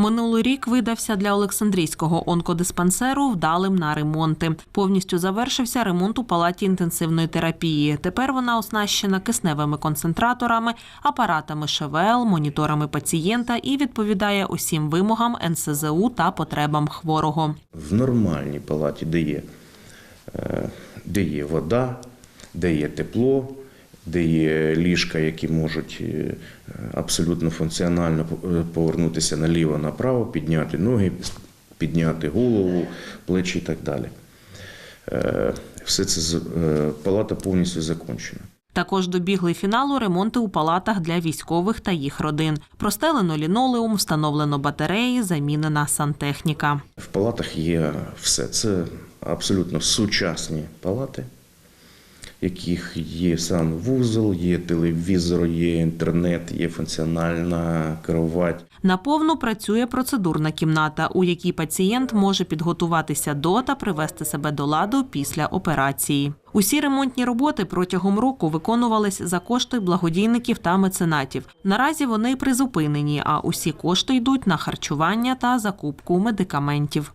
Минулий рік видався для Олександрійського онкодиспансеру вдалим на ремонти. Повністю завершився ремонт у палаті інтенсивної терапії. Тепер вона оснащена кисневими концентраторами, апаратами ШВЛ, моніторами пацієнта і відповідає усім вимогам НСЗУ та потребам хворого. в нормальній палаті, де є, е, де є вода, де є тепло, де є ліжка, які можуть е, абсолютно функціонально е, повернутися наліво-направо, підняти ноги, підняти голову, плечі і так далі. Е, Все це палата повністю закончена. Також добігли фіналу ремонти у палатах для військових та їх родин. Простелено лінолеум, встановлено батареї, замінена сантехніка. В палатах є все. Це абсолютно сучасні палати, яких є санвузол, є телевізор, є інтернет, є функціональна кровать. Наповну працює процедурна кімната, у якій пацієнт може підготуватися до та привести себе до ладу після операції. Усі ремонтні роботи протягом року виконувались за кошти благодійників та меценатів. Наразі вони призупинені, а усі кошти йдуть на харчування та закупку медикаментів.